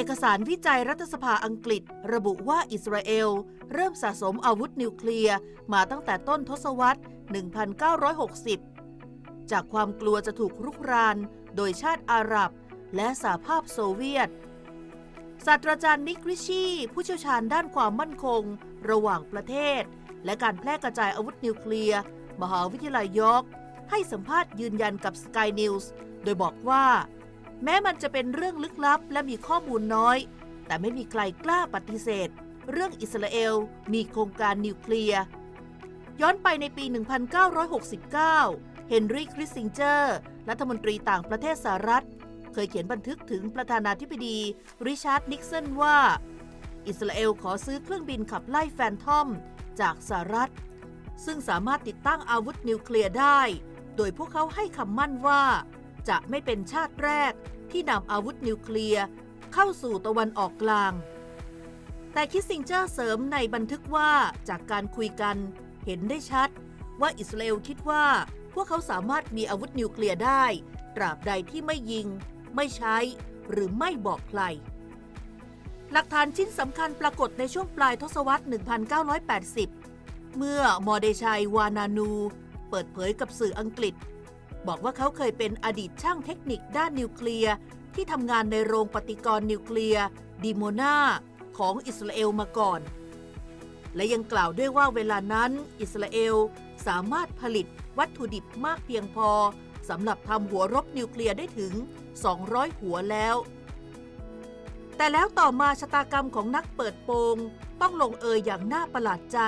อกสารวิจัยรัฐสภาอังกฤษ ระบุว่าอิสราเอล เริ่มสะสมอาวุธนิวเคลียร์มาตั้งแต่ต้นทศวรรษ 1960 จากความกลัวจะถูกรุกราน โดยชาติอาหรับ และสหภาพโซเวียต ศาสตราจารย์นิกริชี ผู้เชี่ยวชาญด้านความมั่นคง ระหว่างประเทศ และการแพร่กระจายอาวุธนิวเคลียร์ มหาวิทยาลัยยอร์กให้สัมภาษณ์ยืนยันกับ Sky News โดยบอกว่า แม้มันจะเป็นเรื่องลึกลับและมีข้อมูลน้อย แต่ไม่มีใครกล้าปฏิเสธ เรื่องอิสราเอลมีโครงการนิวเคลียร์ ย้อนไปในปี 1969 เฮนรี่คริสซิงเจอร์ รัฐมนตรีต่างประเทศสหรัฐ เคยเขียนบันทึกถึงประธานาธิบดี ริชาร์ดนิกสันว่า อิสราเอลขอซื้อเครื่องบินขับไล่แฟนทอม จากสหรัฐ ซึ่งสามารถติดตั้งอาวุธนิวเคลียร์ได้ โดยพวกเขาให้คำมั่นว่า จะไม่เป็นชาติแรกที่นำอาวุธนิวเคลียร์เข้าสู่ตะวันออกกลาง แต่คิสซิงเจอร์เสริมในบันทึกว่าจากการคุยกันเห็นได้ชัด ว่าอิสราเอลคิดว่าพวกเขาสามารถมีอาวุธนิวเคลียร์ได้ ตราบใดที่ไม่ยิง ไม่ใช้ หรือไม่บอกใคร หลักฐานชิ้นสำคัญปรากฏในช่วงปลายทศวรรษ 1980 เมื่อมอเดชัยวานานู เปิดเผยกับสื่ออังกฤษ บอกว่าเขาเคยเป็นอดีตช่างเทคนิคด้านนิวเคลียร์ที่ทำงานในโรงปฏิกรณ์นิวเคลียร์ดิโมนาของอิสราเอลมาก่อน และยังกล่าวด้วยว่าเวลานั้นอิสราเอลสามารถผลิตวัตถุดิบมากเพียงพอสำหรับทำหัวรบนิวเคลียร์ได้ถึง 200 หัวแล้ว แต่แล้วต่อมาชะตากรรมของนักเปิดโปง ต้องลงเอยอย่างน่าประหลาดใจ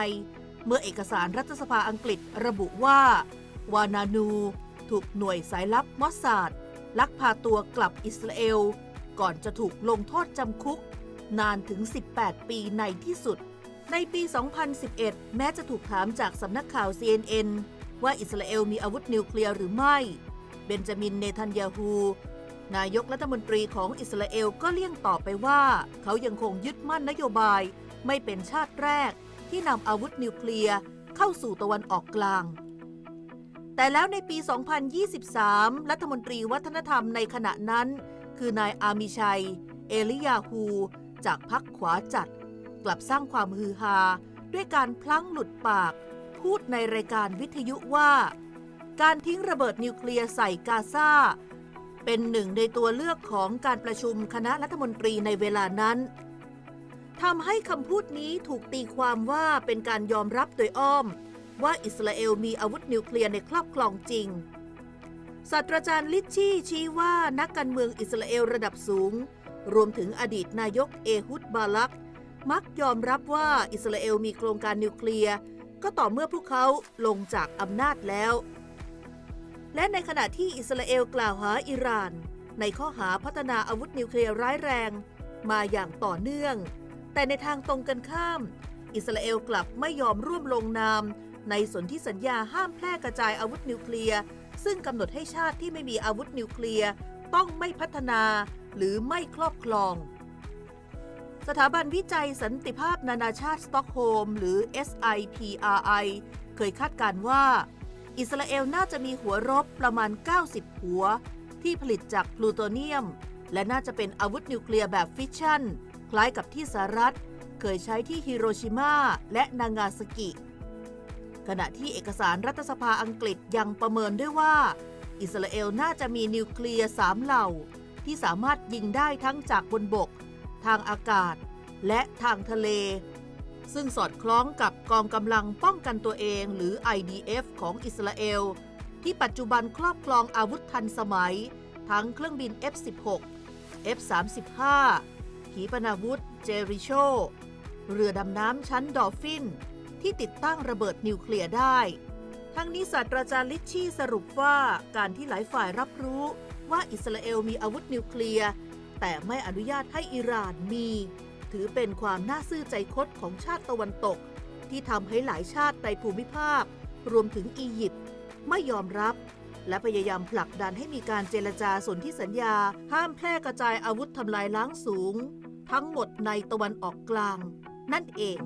เมื่อเอกสารรัฐสภาอังกฤษระบุว่า วานานู ถูกหน่วยสายลับมอสซาดลักพาตัวกลับอิสราเอล ก่อนจะถูกลงโทษจำคุก นานถึง 18 ปีในที่สุด ในปี 2011 แม้จะถูกถามจากสำนักข่าว CNN ว่าอิสราเอลมีอาวุธนิวเคลียร์หรือไม่ เบนจามิน เนทันยาฮู นายกรัฐมนตรีของอิสราเอลก็เลี่ยงตอบไปว่า เขายังคงยึดมั่นนโยบาย ไม่เป็นชาติแรก ที่นำอาวุธนิวเคลียร์เข้าสู่ตะวันออกกลาง แต่แล้วในปี 2023 รัฐมนตรีวัฒนธรรมในขณะนั้น คือนายอามิชัย เอลิยาฮู จากพรรคขวาจัด กลับสร้างความฮือฮา ด้วยการพลั้งหลุดปาก พูดในรายการวิทยุว่า การทิ้งระเบิดนิวเคลียร์ใส่กาซาเป็นหนึ่งในตัวเลือกของการประชุมคณะรัฐมนตรีในเวลานั้นทำให้คำพูดนี้ถูกตีความว่าเป็นการยอมรับโดยอ้อม ว่าอิสราเอลมีอาวุธนิวเคลียร์ในครอบครองจริง ศาสตราจารย์ลิชชี่ชี้ว่านักการเมืองอิสราเอลระดับสูง รวมถึงอดีตนายกเอฮุดบาลัก มักยอมรับว่าอิสราเอลมีโครงการนิวเคลียร์ก็ต่อเมื่อพวกเขาลงจากอำนาจแล้ว และในขณะที่อิสราเอลกล่าวหาอิหร่าน ในข้อหาพัฒนาอาวุธนิวเคลียร์ร้ายแรงมาอย่างต่อเนื่อง แต่ในทางตรงกันข้าม อิสราเอลกลับไม่ยอมร่วมลงนาม ในสนธิสัญญาห้ามแพร่กระจายอาวุธนิวเคลียร์ ซึ่งกำหนดให้ชาติที่ไม่มีอาวุธนิวเคลียร์ ต้องไม่พัฒนาหรือไม่ครอบครอง สถาบันวิจัยสันติภาพนานาชาติสต็อกโฮล์มหรือ SIPRI เคยคาดการณ์ว่า อิสราเอลน่าจะมีหัวรบประมาณ 90 หัว ที่ผลิตจากพลูโตเนียม และน่าจะเป็นอาวุธนิวเคลียร์แบบฟิชชั่น คล้ายกับที่สหรัฐ เคยใช้ที่ฮิโรชิมาและนางาซากิ ขณะที่เอกสารรัฐสภาอังกฤษยังประเมินด้วยว่า อิสราเอลน่าจะมีนิวเคลียร์สามเหล่า ที่สามารถยิงได้ทั้งจากบนบก ทางอากาศ และทางทะเล ซึ่งสอดคล้องกับกองกำลังป้องกันตัวเองหรือ IDF ของอิสราเอล ที่ปัจจุบันครอบครองอาวุธทันสมัย ทั้งเครื่องบิน F-16 F-35 ขีปนาวุธ เจริโช เรือดำน้ำชั้นดอฟฟิน ที่ติดตั้งระเบิดนิวเคลียร์ได้ ทั้งนี้ศาสตราจารย์ลิชชี่สรุปว่าการที่หลายฝ่ายรับรู้ว่าอิสราเอลมีอาวุธนิวเคลียร์ แต่ไม่อนุญาตให้อิหร่านมี ถือเป็นความน่าซื่อใจคดของชาติตะวันตก ที่ทำให้หลายชาติในภูมิภาค รวมถึงอียิปต์ไม่ยอมรับ และพยายามผลักดันให้มีการเจรจาสนธิสัญญา ห้ามแพร่กระจายอาวุธทำลายล้างสูง ทั้งหมดในตะวันออกกลาง นั่นเอง